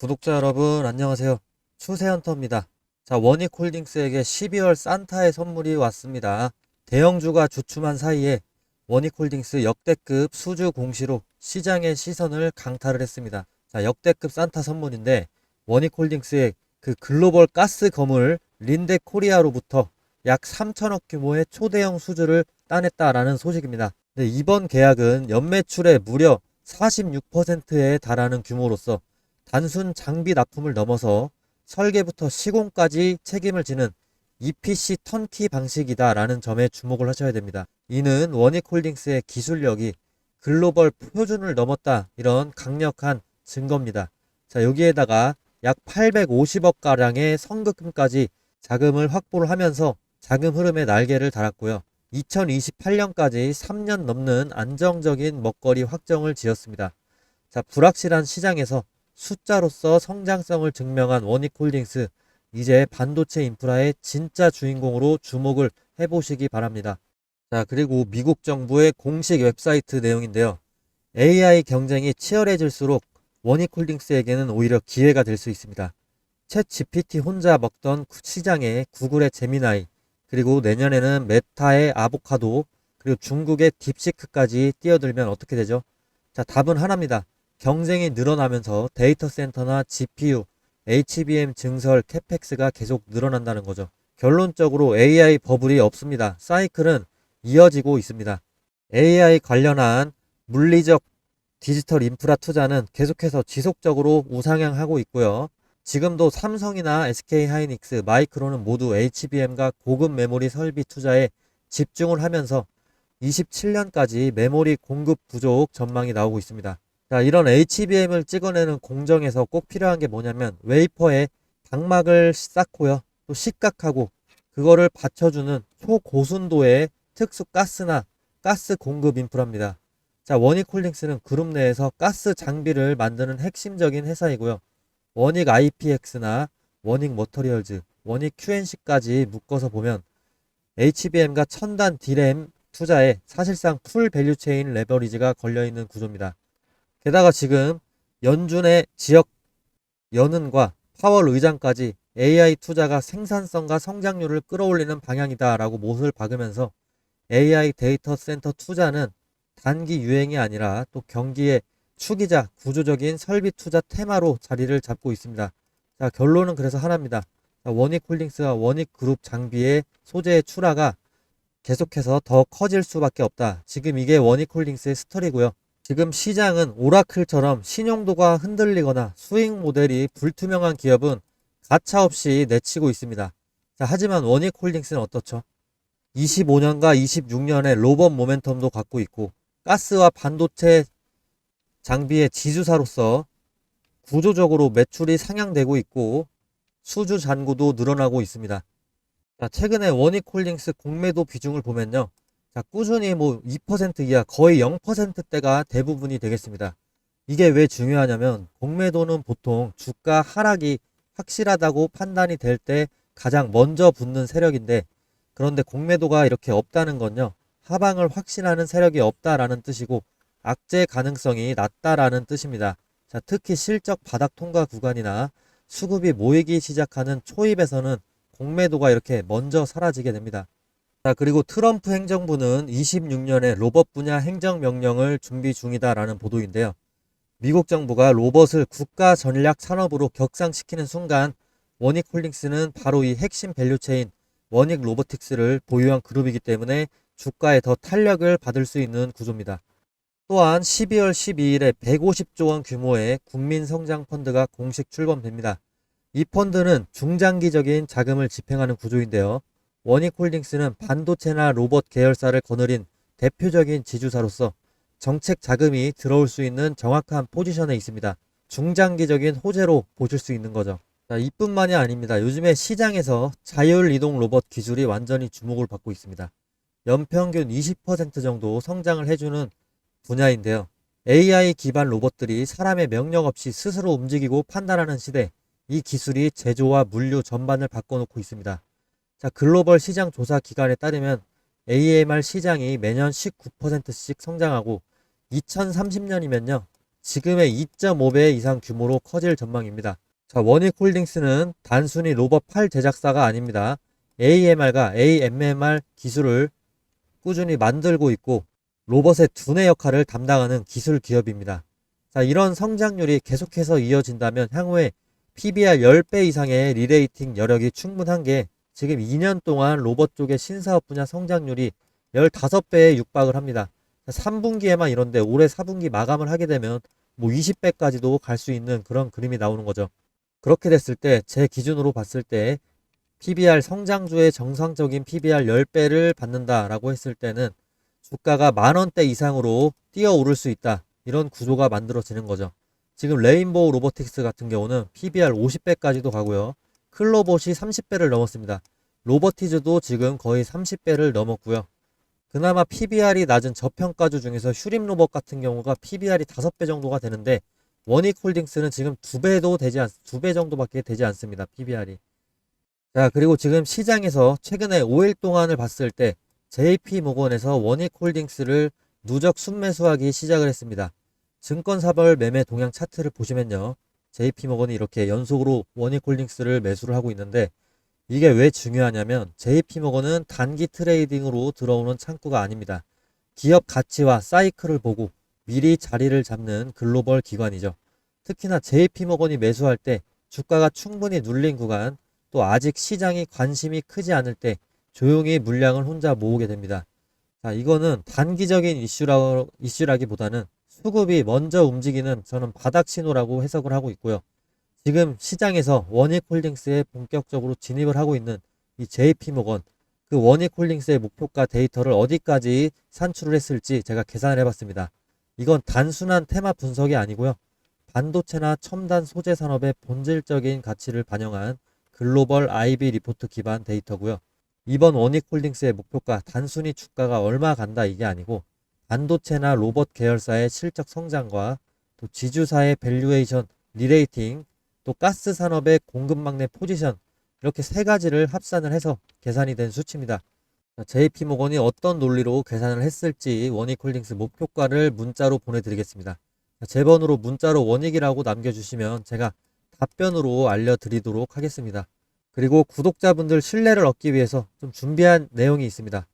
구독자 여러분 안녕하세요. 추세헌터입니다. 자, 원익홀딩스에게 12월 산타의 선물이 왔습니다. 대형주가 주춤한 사이에 원익홀딩스 역대급 수주 공시로 시장의 시선을 강타를 했습니다. 자, 역대급 산타 선물인데 원익홀딩스의 그 글로벌 가스 거물 린데 코리아로부터 약 3천억 규모의 초대형 수주를 따냈다라는 소식입니다. 네, 이번 계약은 연매출의 무려 46%에 달하는 규모로서 단순 장비 납품을 넘어서 설계부터 시공까지 책임을 지는 EPC 턴키 방식이다라는 점에 주목을 하셔야 됩니다. 이는 원익홀딩스의 기술력이 글로벌 표준을 넘었다 이런 강력한 증거입니다. 자 여기에다가 약 850억 가량의 선급금까지 자금을 확보를 하면서 자금 흐름에 날개를 달았고요. 2028년까지 3년 넘는 안정적인 먹거리 확정을 지었습니다. 자 불확실한 시장에서 숫자로서 성장성을 증명한 원익홀딩스 이제 반도체 인프라의 진짜 주인공으로 주목을 해보시기 바랍니다. 자 그리고 미국 정부의 공식 웹사이트 내용인데요. AI 경쟁이 치열해질수록 원익홀딩스에게는 오히려 기회가 될 수 있습니다. 챗 GPT 혼자 먹던 시장에 구글의 제미나이 그리고 내년에는 메타의 아보카도 그리고 중국의 딥시크까지 뛰어들면 어떻게 되죠? 자 답은 하나입니다. 경쟁이 늘어나면서 데이터 센터나 GPU, HBM 증설 캐펙스가 계속 늘어난다는 거죠. 결론적으로 AI 버블이 없습니다. 사이클은 이어지고 있습니다. AI 관련한 물리적 디지털 인프라 투자는 계속해서 지속적으로 우상향하고 있고요. 지금도 삼성이나 SK 하이닉스, 마이크로는 모두 HBM과 고급 메모리 설비 투자에 집중을 하면서 27년까지 메모리 공급 부족 전망이 나오고 있습니다. 자, 이런 HBM을 찍어내는 공정에서 꼭 필요한 게 뭐냐면 웨이퍼에 방막을 쌓고요. 또 식각하고 그거를 받쳐주는 초고순도의 특수 가스나 가스 공급 인프라입니다. 자, 원익홀딩스는 그룹 내에서 가스 장비를 만드는 핵심적인 회사이고요. 원익 IPX나 원익 머터리얼즈, 원익 QNC까지 묶어서 보면 HBM과 첨단 디램 투자에 사실상 풀 밸류체인 레버리지가 걸려있는 구조입니다. 게다가 지금 연준의 지역 연은과 파월 의장까지 AI 투자가 생산성과 성장률을 끌어올리는 방향이다라고 못을 박으면서 AI 데이터 센터 투자는 단기 유행이 아니라 또 경기의 축이자 구조적인 설비 투자 테마로 자리를 잡고 있습니다. 자, 결론은 그래서 하나입니다. 자, 원익 홀딩스와 원익 그룹 장비의 소재의 출하가 계속해서 더 커질 수밖에 없다. 지금 이게 원익 홀딩스의 스토리고요. 지금 시장은 오라클처럼 신용도가 흔들리거나 수익 모델이 불투명한 기업은 가차없이 내치고 있습니다. 자, 하지만 원익홀딩스는 어떻죠? 25년과 26년의 로봇 모멘텀도 갖고 있고 가스와 반도체 장비의 지주사로서 구조적으로 매출이 상향되고 있고 수주 잔고도 늘어나고 있습니다. 자, 최근에 원익홀딩스 공매도 비중을 보면요. 자, 꾸준히 뭐 2% 이하 거의 0%대가 대부분이 되겠습니다. 이게 왜 중요하냐면 공매도는 보통 주가 하락이 확실하다고 판단이 될 때 가장 먼저 붙는 세력인데 그런데 공매도가 이렇게 없다는 건요. 하방을 확신하는 세력이 없다라는 뜻이고 악재 가능성이 낮다라는 뜻입니다. 자, 특히 실적 바닥 통과 구간이나 수급이 모이기 시작하는 초입에서는 공매도가 이렇게 먼저 사라지게 됩니다. 자, 그리고 트럼프 행정부는 26년에 로봇 분야 행정명령을 준비 중이다라는 보도인데요. 미국 정부가 로봇을 국가 전략 산업으로 격상시키는 순간 원익 홀딩스는 바로 이 핵심 밸류체인 원익 로보틱스를 보유한 그룹이기 때문에 주가에 더 탄력을 받을 수 있는 구조입니다. 또한 12월 12일에 150조 원 규모의 국민성장펀드가 공식 출범됩니다. 이 펀드는 중장기적인 자금을 집행하는 구조인데요. 원익홀딩스는 반도체나 로봇 계열사를 거느린 대표적인 지주사로서 정책 자금이 들어올 수 있는 정확한 포지션에 있습니다. 중장기적인 호재로 보실 수 있는 거죠. 자, 이뿐만이 아닙니다. 요즘에 시장에서 자율 이동 로봇 기술이 완전히 주목을 받고 있습니다. 연평균 20% 정도 성장을 해주는 분야인데요. AI 기반 로봇들이 사람의 명령 없이 스스로 움직이고 판단하는 시대, 이 기술이 제조와 물류 전반을 바꿔놓고 있습니다. 자, 글로벌 시장 조사 기관에 따르면 AMR 시장이 매년 19%씩 성장하고 2030년이면요. 지금의 2.5배 이상 규모로 커질 전망입니다. 자, 원익 홀딩스는 단순히 로봇 팔 제작사가 아닙니다. AMR과 AMMR 기술을 꾸준히 만들고 있고 로봇의 두뇌 역할을 담당하는 기술 기업입니다. 자, 이런 성장률이 계속해서 이어진다면 향후에 PBR 10배 이상의 리레이팅 여력이 충분한 게 지금 2년 동안 로봇 쪽의 신사업 분야 성장률이 15배에 육박을 합니다. 3분기에만 이런데 올해 4분기 마감을 하게 되면 뭐 20배까지도 갈 수 있는 그런 그림이 나오는 거죠. 그렇게 됐을 때 제 기준으로 봤을 때 PBR 성장주의 정상적인 PBR 10배를 받는다라고 했을 때는 주가가 만 원대 이상으로 뛰어오를 수 있다. 이런 구조가 만들어지는 거죠. 지금 레인보우 로보틱스 같은 경우는 PBR 50배까지도 가고요. 클로봇이 30배를 넘었습니다. 로버티즈도 지금 거의 30배를 넘었고요. 그나마 PBR이 낮은 저평가주 중에서 휴림 로봇 같은 경우가 PBR이 5배 정도가 되는데 원익 홀딩스는 지금 2배도 되지 않, 2배 정도밖에 되지 않습니다. PBR이. 자, 그리고 지금 시장에서 최근에 5일 동안을 봤을 때 JP 모건에서 원익 홀딩스를 누적 순매수하기 시작을 했습니다. 증권사별 매매 동향 차트를 보시면요. JP 모건이 이렇게 연속으로 원익홀딩스를 매수를 하고 있는데 이게 왜 중요하냐면 JP 모건은 단기 트레이딩으로 들어오는 창구가 아닙니다. 기업 가치와 사이클을 보고 미리 자리를 잡는 글로벌 기관이죠. 특히나 JP 모건이 매수할 때 주가가 충분히 눌린 구간 또 아직 시장이 관심이 크지 않을 때 조용히 물량을 혼자 모으게 됩니다. 자, 이거는 단기적인 이슈라, 이슈라기보다는 수급이 먼저 움직이는 저는 바닥 신호라고 해석을 하고 있고요. 지금 시장에서 원익홀딩스에 본격적으로 진입을 하고 있는 이 JP모건 그 원익홀딩스의 목표가 데이터를 어디까지 산출을 했을지 제가 계산을 해봤습니다. 이건 단순한 테마 분석이 아니고요. 반도체나 첨단 소재 산업의 본질적인 가치를 반영한 글로벌 IB 리포트 기반 데이터고요. 이번 원익홀딩스의 목표가 단순히 주가가 얼마 간다 이게 아니고 반도체나 로봇 계열사의 실적 성장과 또 지주사의 밸류에이션 리레이팅 또 가스 산업의 공급망 내 포지션 이렇게 세 가지를 합산을 해서 계산이 된 수치입니다. JP모건이 어떤 논리로 계산을 했을지 원익홀딩스 목표가를 문자로 보내드리겠습니다. 제 번호로 문자로 원익이라고 남겨주시면 제가 답변으로 알려드리도록 하겠습니다. 그리고 구독자분들 신뢰를 얻기 위해서 좀 준비한 내용이 있습니다.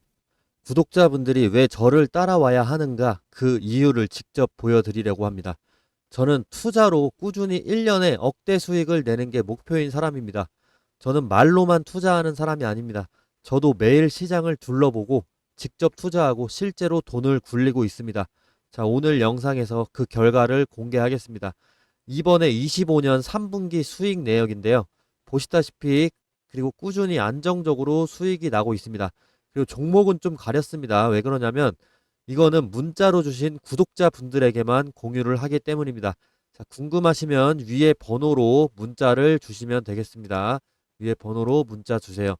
구독자분들이 왜 저를 따라와야 하는가 그 이유를 직접 보여드리려고 합니다. 저는 투자로 꾸준히 1년에 억대 수익을 내는 게 목표인 사람입니다. 저는 말로만 투자하는 사람이 아닙니다. 저도 매일 시장을 둘러보고 직접 투자하고 실제로 돈을 굴리고 있습니다. 자, 오늘 영상에서 그 결과를 공개하겠습니다. 이번에 25년 3분기 수익 내역인데요. 보시다시피 그리고 꾸준히 안정적으로 수익이 나고 있습니다. 그리고 종목은 좀 가렸습니다. 왜 그러냐면 이거는 문자로 주신 구독자 분들에게만 공유를 하기 때문입니다. 자, 궁금하시면 위에 번호로 문자를 주시면 되겠습니다. 위에 번호로 문자 주세요.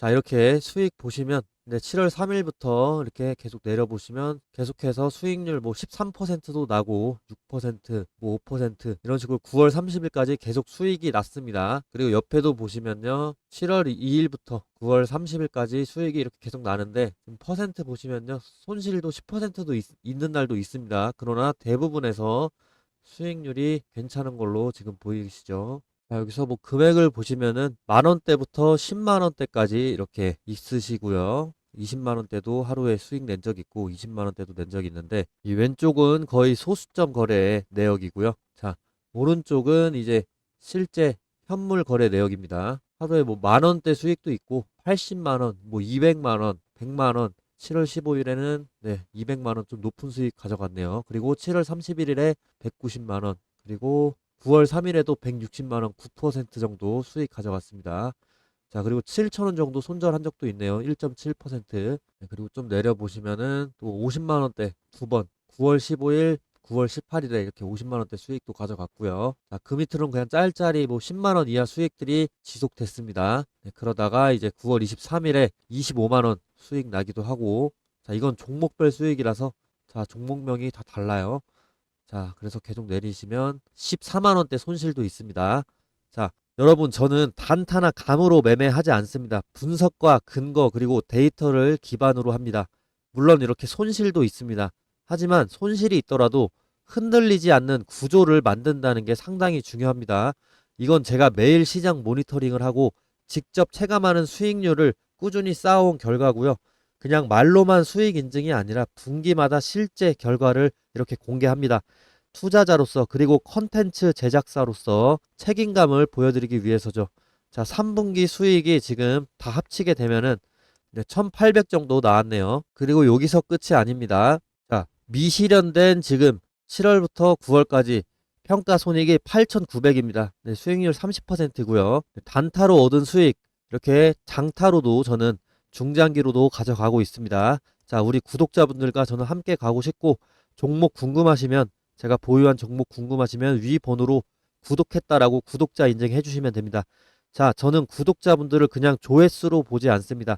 자, 이렇게 수익 보시면 네, 7월 3일부터 이렇게 계속 내려보시면 계속해서 수익률 뭐 13%도 나고 6%, 뭐 5% 이런 식으로 9월 30일까지 계속 수익이 났습니다. 그리고 옆에도 보시면요. 7월 2일부터 9월 30일까지 수익이 이렇게 계속 나는데 퍼센트 보시면요. 손실도 10%도 있, 있는 날도 있습니다. 그러나 대부분에서 수익률이 괜찮은 걸로 지금 보이시죠? 자, 여기서 뭐 금액을 보시면은 만 원대부터 10만 원대까지 이렇게 있으시고요. 20만 원대도 하루에 수익 낸 적 있고 20만 원대도 낸 적 있는데 이 왼쪽은 거의 소수점 거래 내역이고요. 자, 오른쪽은 이제 실제 현물 거래 내역입니다. 하루에 뭐 만 원대 수익도 있고 80만 원, 뭐 200만 원, 100만 원 7월 15일에는 네, 200만 원 좀 높은 수익 가져갔네요. 그리고 7월 31일에 190만 원, 그리고 9월 3일에도 160만 원 9% 정도 수익 가져갔습니다. 자, 그리고 7천원 정도 손절한 적도 있네요. 1.7%. 네, 그리고 좀 내려보시면은 또 50만 원대 두 번. 9월 15일, 9월 18일에 이렇게 50만 원대 수익도 가져갔고요. 자, 그 밑으로는 그냥 짤짤이 뭐 10만 원 이하 수익들이 지속됐습니다. 네, 그러다가 이제 9월 23일에 25만 원 수익 나기도 하고 자, 이건 종목별 수익이라서 자, 종목명이 다 달라요. 자, 그래서 계속 내리시면 14만 원대 손실도 있습니다. 자, 여러분 저는 단타나 감으로 매매하지 않습니다. 분석과 근거 그리고 데이터를 기반으로 합니다. 물론 이렇게 손실도 있습니다. 하지만 손실이 있더라도 흔들리지 않는 구조를 만든다는 게 상당히 중요합니다. 이건 제가 매일 시장 모니터링을 하고 직접 체감하는 수익률을 꾸준히 쌓아온 결과고요. 그냥 말로만 수익 인증이 아니라 분기마다 실제 결과를 이렇게 공개합니다. 투자자로서 그리고 컨텐츠 제작사로서 책임감을 보여드리기 위해서죠. 자, 3분기 수익이 지금 다 합치게 되면은 1800 정도 나왔네요. 그리고 여기서 끝이 아닙니다. 자, 미실현된 지금 7월부터 9월까지 평가 손익이 8,900입니다. 네, 수익률 30%고요. 단타로 얻은 수익 이렇게 장타로도 저는 중장기로도 가져가고 있습니다. 자, 우리 구독자분들과 저는 함께 가고 싶고 종목 궁금하시면 제가 보유한 종목 궁금하시면 위 번호로 구독했다라고 구독자 인증해 주시면 됩니다. 자, 저는 구독자분들을 그냥 조회수로 보지 않습니다.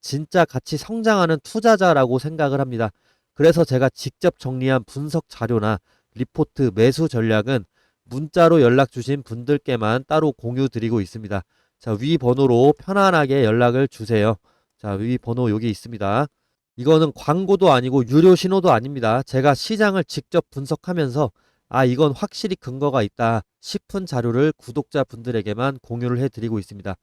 진짜 같이 성장하는 투자자라고 생각을 합니다. 그래서 제가 직접 정리한 분석 자료나 리포트 매수 전략은 문자로 연락 주신 분들께만 따로 공유 드리고 있습니다. 자, 위 번호로 편안하게 연락을 주세요. 자, 위 번호 여기 있습니다. 이거는 광고도 아니고 유료 신호도 아닙니다. 제가 시장을 직접 분석하면서 아, 이건 확실히 근거가 있다 싶은 자료를 구독자분들에게만 공유를 해드리고 있습니다.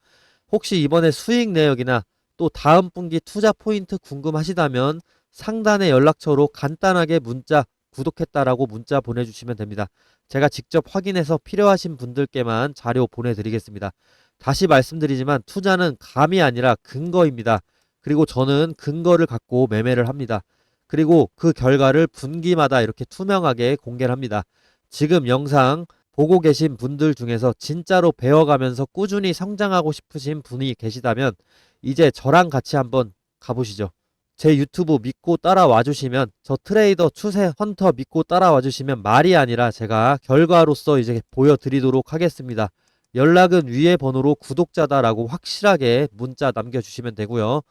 혹시 이번에 수익 내역이나 또 다음 분기 투자 포인트 궁금하시다면 상단의 연락처로 간단하게 문자 구독했다라고 문자 보내주시면 됩니다. 제가 직접 확인해서 필요하신 분들께만 자료 보내드리겠습니다. 다시 말씀드리지만 투자는 감이 아니라 근거입니다. 그리고 저는 근거를 갖고 매매를 합니다. 그리고 그 결과를 분기마다 이렇게 투명하게 공개를 합니다. 지금 영상 보고 계신 분들 중에서 진짜로 배워가면서 꾸준히 성장하고 싶으신 분이 계시다면 이제 저랑 같이 한번 가보시죠. 제 유튜브 믿고 따라와 주시면 저 트레이더 추세 헌터 믿고 따라와 주시면 말이 아니라 제가 결과로서 이제 보여드리도록 하겠습니다. 연락은 위에 번호로 구독자다라고 확실하게 문자 남겨주시면 되고요.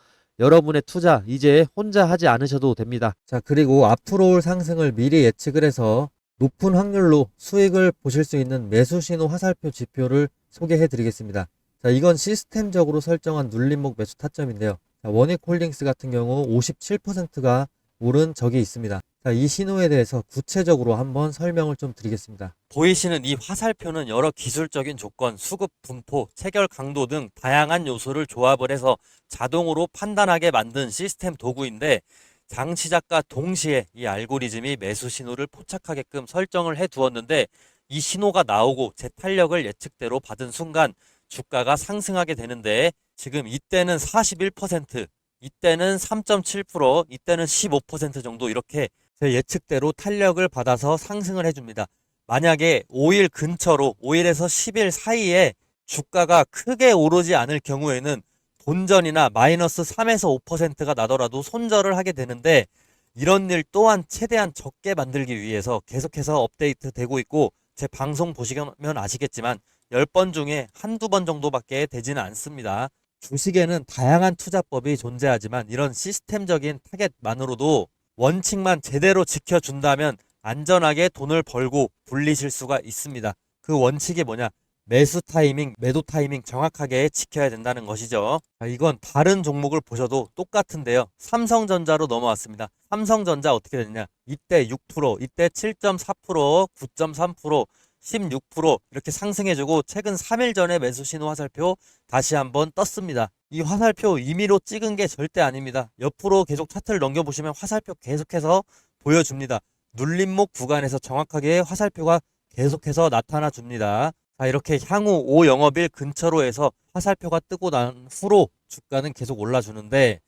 여러분의 투자 이제 혼자 하지 않으셔도 됩니다. 자, 그리고 앞으로 올 상승을 미리 예측을 해서 높은 확률로 수익을 보실 수 있는 매수 신호 화살표 지표를 소개해 드리겠습니다. 자, 이건 시스템적으로 설정한 눌림목 매수 타점인데요. 자, 원익홀딩스 같은 경우 57%가 오른 적이 있습니다. 자, 이 신호에 대해서 구체적으로 한번 설명을 좀 드리겠습니다. 보이시는 이 화살표는 여러 기술적인 조건, 수급 분포, 체결 강도 등 다양한 요소를 조합을 해서 자동으로 판단하게 만든 시스템 도구인데 장 시작과 동시에 이 알고리즘이 매수 신호를 포착하게끔 설정을 해 두었는데 이 신호가 나오고 제 탄력을 예측대로 받은 순간 주가가 상승하게 되는데 지금 이때는 41%, 이때는 3.7%, 이때는 15% 정도 이렇게 제 예측대로 탄력을 받아서 상승을 해줍니다. 만약에 5일 근처로 5일에서 10일 사이에 주가가 크게 오르지 않을 경우에는 본전이나 마이너스 3에서 5%가 나더라도 손절을 하게 되는데 이런 일 또한 최대한 적게 만들기 위해서 계속해서 업데이트 되고 있고 제 방송 보시면 아시겠지만 10번 중에 한두 번 정도밖에 되지는 않습니다. 주식에는 다양한 투자법이 존재하지만 이런 시스템적인 타겟만으로도 원칙만 제대로 지켜준다면 안전하게 돈을 벌고 불리실 수가 있습니다. 그 원칙이 뭐냐? 매수 타이밍, 매도 타이밍 정확하게 지켜야 된다는 것이죠. 자, 이건 다른 종목을 보셔도 똑같은데요. 삼성전자로 넘어왔습니다. 삼성전자 어떻게 됐냐? 이때 6%, 이때 7.4%, 9.3%, 16% 이렇게 상승해주고 최근 3일 전에 매수 신호 화살표 다시 한번 떴습니다. 이 화살표 임의로 찍은 게 절대 아닙니다. 옆으로 계속 차트를 넘겨보시면 화살표 계속해서 보여줍니다. 눌림목 구간에서 정확하게 화살표가 계속해서 나타나 줍니다. 자, 이렇게 향후 5영업일 근처로 해서 화살표가 뜨고 난 후로 주가는 계속 올라주는데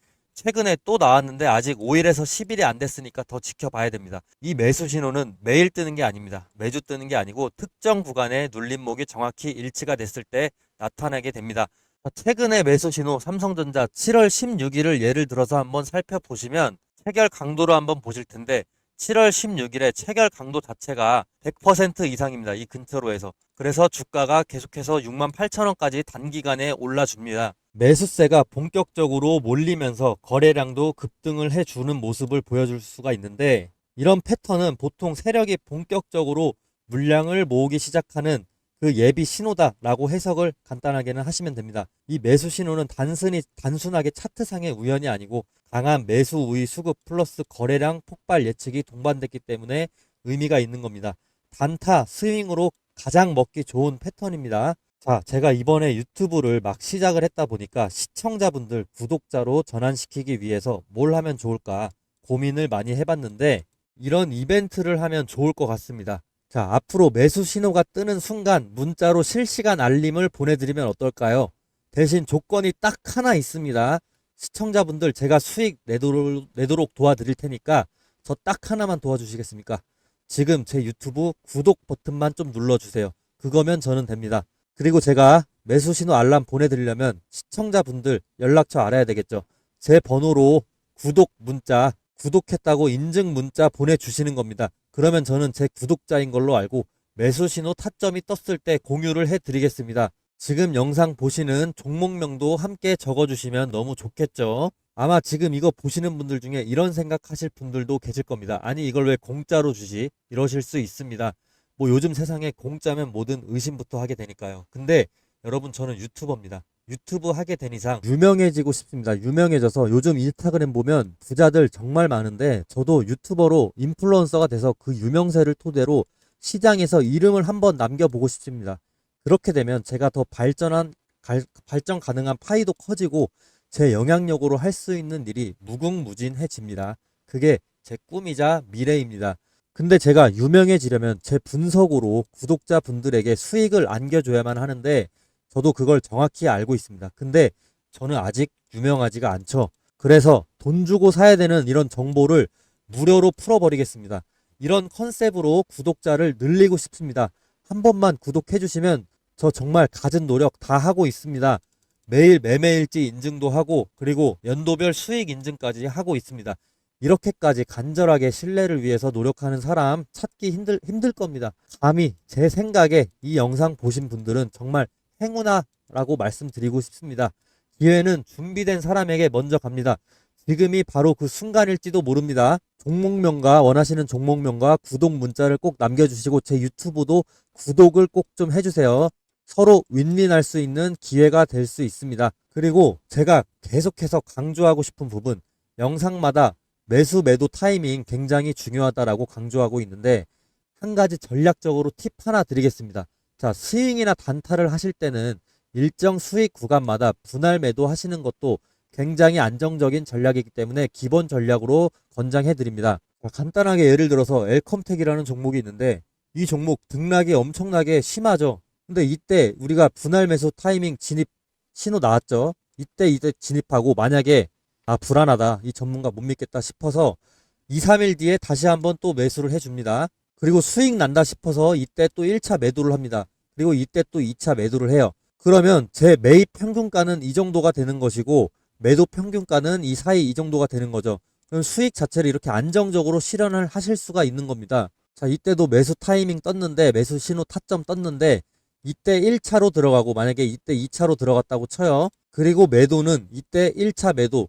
최근에 또 나왔는데 아직 5일에서 10일이 안 됐으니까 더 지켜봐야 됩니다. 이 매수 신호는 매일 뜨는 게 아닙니다. 매주 뜨는 게 아니고 특정 구간의 눌림목이 정확히 일치가 됐을 때 나타나게 됩니다. 최근에 매수 신호 삼성전자 7월 16일을 예를 들어서 한번 살펴보시면 체결 강도로 한번 보실 텐데 7월 16일에 체결 강도 자체가 100% 이상입니다. 이 근처로 해서. 그래서 주가가 계속해서 6만 8천 원까지 단기간에 올라줍니다. 매수세가 본격적으로 몰리면서 거래량도 급등을 해주는 모습을 보여줄 수가 있는데 이런 패턴은 보통 세력이 본격적으로 물량을 모으기 시작하는 그 예비 신호다라고 해석을 간단하게는 하시면 됩니다. 이 매수 신호는 단순히 단순하게 차트상의 우연이 아니고 강한 매수 우위 수급 플러스 거래량 폭발 예측이 동반됐기 때문에 의미가 있는 겁니다. 단타, 스윙으로 가장 먹기 좋은 패턴입니다. 자, 제가 이번에 유튜브를 막 시작을 했다 보니까 시청자분들, 구독자로 전환시키기 위해서 뭘 하면 좋을까 고민을 많이 해봤는데 이런 이벤트를 하면 좋을 것 같습니다. 자, 앞으로 매수 신호가 뜨는 순간 문자로 실시간 알림을 보내드리면 어떨까요? 대신 조건이 딱 하나 있습니다. 시청자분들 제가 수익 내도록, 내도록 도와드릴 테니까 저 딱 하나만 도와주시겠습니까? 지금 제 유튜브 구독 버튼만 좀 눌러주세요. 그거면 저는 됩니다. 그리고 제가 매수 신호 알람 보내드리려면 시청자분들 연락처 알아야 되겠죠. 제 번호로 구독 문자, 구독했다고 인증 문자 보내주시는 겁니다. 그러면 저는 제 구독자인 걸로 알고 매수 신호 타점이 떴을 때 공유를 해드리겠습니다. 지금 영상 보시는 종목명도 함께 적어주시면 너무 좋겠죠. 아마 지금 이거 보시는 분들 중에 이런 생각하실 분들도 계실 겁니다. 아니 이걸 왜 공짜로 주지? 이러실 수 있습니다. 뭐 요즘 세상에 공짜면 뭐든 의심부터 하게 되니까요. 근데 여러분 저는 유튜버입니다. 유튜브 하게 된 이상 유명해지고 싶습니다. 유명해져서 요즘 인스타그램 보면 부자들 정말 많은데 저도 유튜버로 인플루언서가 돼서 그 유명세를 토대로 시장에서 이름을 한번 남겨보고 싶습니다. 그렇게 되면 제가 더 발전한 갈- 발전 가능한 파이도 커지고 제 영향력으로 할 수 있는 일이 무궁무진해집니다. 그게 제 꿈이자 미래입니다. 근데 제가 유명해지려면 제 분석으로 구독자분들에게 수익을 안겨줘야만 하는데 저도 그걸 정확히 알고 있습니다. 근데 저는 아직 유명하지가 않죠. 그래서 돈 주고 사야 되는 이런 정보를 무료로 풀어버리겠습니다. 이런 컨셉으로 구독자를 늘리고 싶습니다. 한 번만 구독해 주시면 저 정말 갖은 노력 다 하고 있습니다. 매일 매매일지 인증도 하고 그리고 연도별 수익 인증까지 하고 있습니다. 이렇게까지 간절하게 신뢰를 위해서 노력하는 사람 찾기 힘들, 힘들 겁니다. 감히 제 생각에 이 영상 보신 분들은 정말 행운아라고 말씀드리고 싶습니다. 기회는 준비된 사람에게 먼저 갑니다. 지금이 바로 그 순간일지도 모릅니다. 종목명과 원하시는 종목명과 구독 문자를 꼭 남겨주시고 제 유튜브도 구독을 꼭 좀 해주세요. 서로 윈윈할 수 있는 기회가 될 수 있습니다. 그리고 제가 계속해서 강조하고 싶은 부분, 영상마다 매수 매도 타이밍 굉장히 중요하다라고 강조하고 있는데 한 가지 전략적으로 팁 하나 드리겠습니다. 자, 스윙이나 단타를 하실 때는 일정 수익 구간마다 분할 매도 하시는 것도 굉장히 안정적인 전략이기 때문에 기본 전략으로 권장해 드립니다. 간단하게 예를 들어서 엘컴텍이라는 종목이 있는데 이 종목 등락이 엄청나게 심하죠. 근데 이때 우리가 분할 매수 타이밍 진입 신호 나왔죠. 이때 이때 진입하고 만약에 아 불안하다 이 전문가 못 믿겠다 싶어서 2, 3일 뒤에 다시 한번 또 매수를 해줍니다. 그리고 수익 난다 싶어서 이때 또 1차 매도를 합니다. 그리고 이때 또 2차 매도를 해요. 그러면 제 매입 평균가는 이 정도가 되는 것이고 매도 평균가는 이 사이 이 정도가 되는 거죠. 그럼 수익 자체를 이렇게 안정적으로 실현을 하실 수가 있는 겁니다. 자, 이때도 매수 타이밍 떴는데 매수 신호 타점 떴는데 이때 1차로 들어가고 만약에 이때 2차로 들어갔다고 쳐요. 그리고 매도는 이때 1차 매도,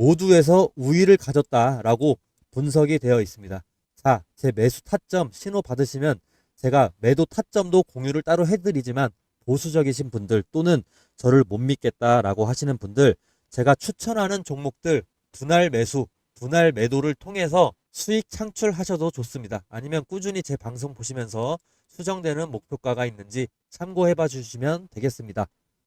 모두에서 우위를 가졌다라고 분석이 되어 있습니다. 자, 제 매수 타점 신호 받으시면 제가 매도 타점도 공유를 따로 해드리지만 보수적이신 분들 또는 저를 못 믿겠다라고 하시는 분들 제가 추천하는 종목들 분할 매수, 분할 매도를 통해서 수익 창출하셔도 좋습니다. 아니면 꾸준히 제 방송 보시면서 수정되는 목표가가 있는지 참고해 봐 주시면 되겠습니다.